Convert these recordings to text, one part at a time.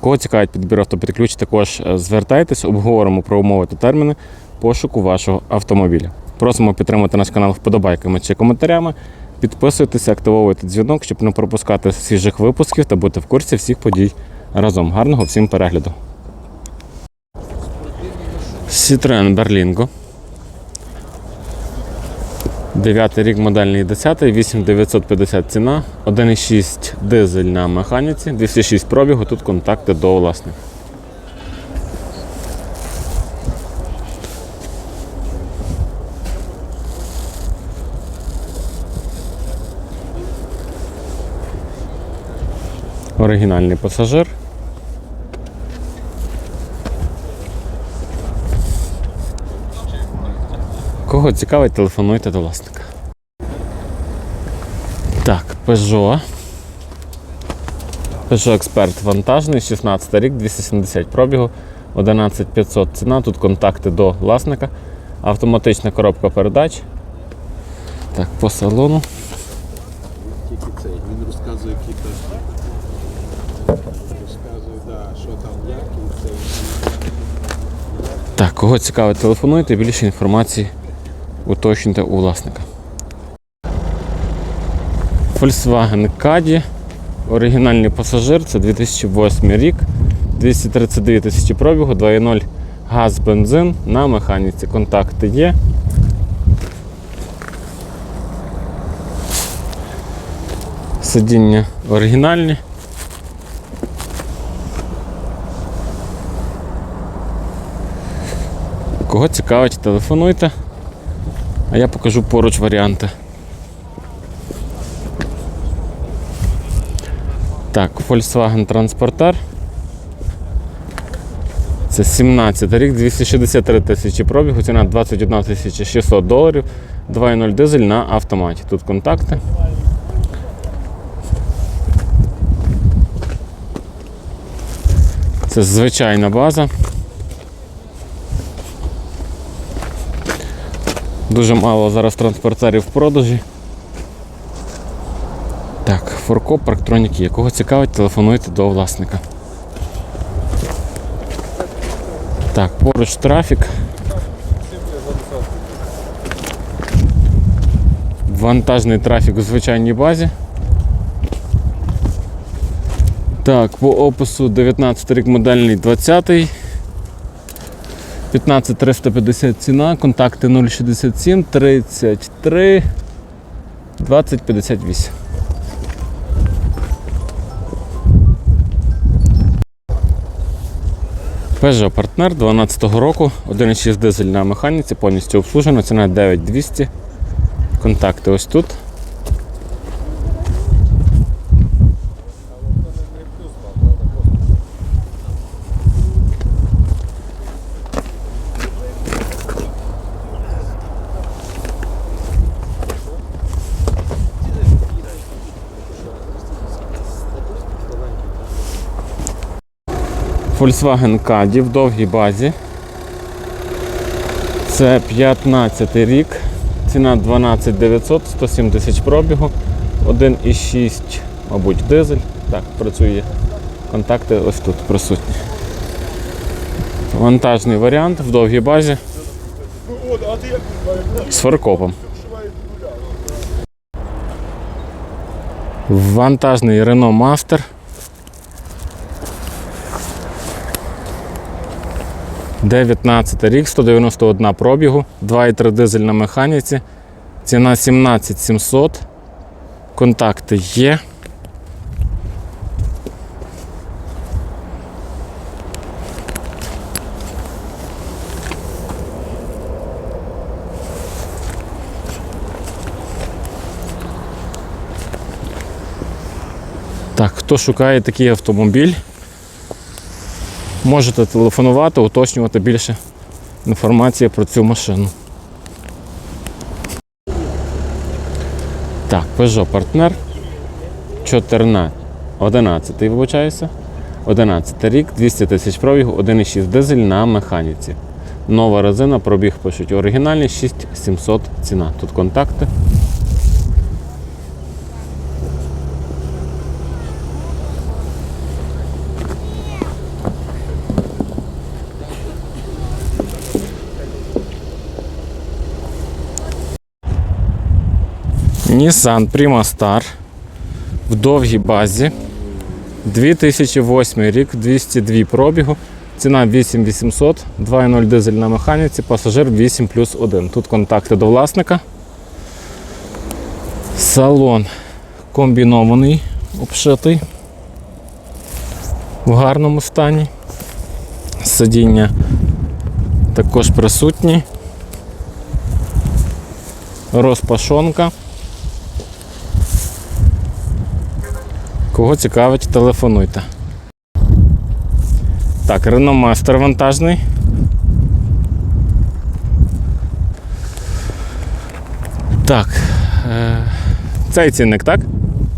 Кого цікавить підбір автопідключ, також е, звертайтесь, обговоримо про умови та терміни пошуку вашого автомобіля. Просимо підтримати наш канал вподобайками чи коментарями. Підписуйтесь, активовуйте дзвінок, щоб не пропускати свіжих випусків та бути в курсі всіх подій разом. Гарного всім перегляду. Citroen Berlingo. Дев'ятий рік модельний 10, 8950 ціна, 1,6 дизель на механіці, 206 пробігу, тут контакти до власника. Оригінальний пасажир. Кого цікавить, телефонуйте до власника. Так, Peugeot. Peugeot Expert вантажний, 16 рік, 270 пробігу, 11500 ціна. Тут контакти до власника, автоматична коробка передач. Так, по салону. Тільки цей. Він розказує які то розказує, да, що там як і цей. Так, кого цікавить, телефонуйте, більше інформації уточнюйте у власника. Volkswagen Caddy. Оригінальний пасажир, це 2008 рік, 232 тисячі пробігу, 2.0 газ, бензин на механіці. Контакти є. Сидіння оригінальні. Кого цікавить, телефонуйте, а я покажу поруч варіанти. Так, Volkswagen Transporter. Це 17 рік, 263 тисячі пробігу, ціна 21 тисяча 600 доларів, 2.0 дизель на автоматі. Тут контакти. Це звичайна база. Дуже мало зараз транспортерів в продажі. Так, форкоп, парктроніки. Якого цікавить, телефонуйте до власника. Так, поруч трафік. Вантажний трафік у звичайній базі. Так, по опису 19 рік модельний 20 15350 ціна, контакти 067 33 2058. Peugeot партнер 12-го року, 1,6 дизель на механіці, повністю обслужено, ціна 9200. Контакти ось тут. Volkswagen Caddy в довгій базі. Це 15 рік. Ціна 12 900, 107 тисяч пробігу, 1,6, мабуть, дизель. Так, працює. Контакти ось тут присутні. Вантажний варіант в довгій базі. З фаркопом. Вантажний Renault Master. Дев'ятнадцятий рік, 191 пробігу, 2,3 дизель на механіці. Ціна 17 700. Контакти є. Так, хто шукає такий автомобіль? Можете телефонувати, уточнювати більше інформації про цю машину. Так, Peugeot партнер 14, 11, вибачаюся. 11 рік, 200 тисяч пробігу, 1,6 дизель на механіці. Нова резина, пробіг пишуть оригінальний, 6700 ціна. Тут контакти. Nissan Prima Star в довгій базі. 2008 рік, 202 пробігу. Ціна 8800, 2.0 дизель на механіці, пасажир 8 плюс 1. Тут контакти до власника. Салон комбінований, обшитий в гарному стані. Сидіння також присутні. Розпашонка. Кого цікавить, телефонуйте. Так, Master вантажний. Так. Е- цей цінник, так?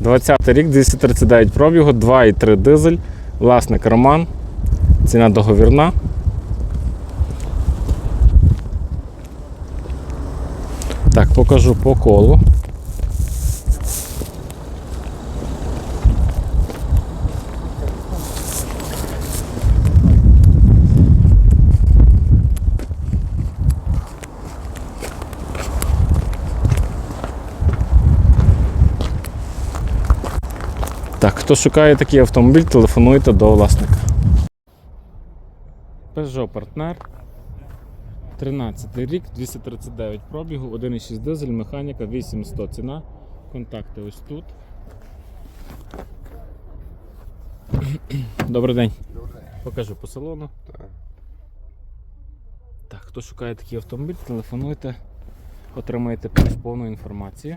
20 рік, 239 пробігу, 2,3 дизель, власник Роман. Ціна договірна. Так, покажу по колу. Хто шукає такий автомобіль, телефонуйте до власника. Peugeot партнер. 13 рік, 239 пробігу, 1,6 дизель, механіка 8100 ціна. Контакти ось тут. Добрий день. Покажу по салону. Так, хто шукає такий автомобіль, телефонуйте, отримаєте повну інформацію.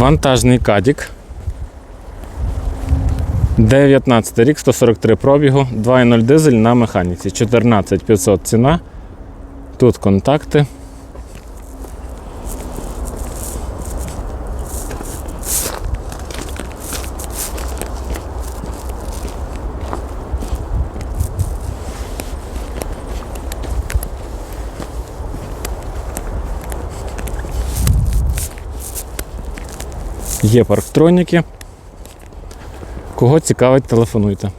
Вантажний кадік. 19 рік, 143 пробігу, 2.0 дизель на механіці. 14500 ціна. Тут контакти. Є парктроніки. Кого цікавить, телефонуйте.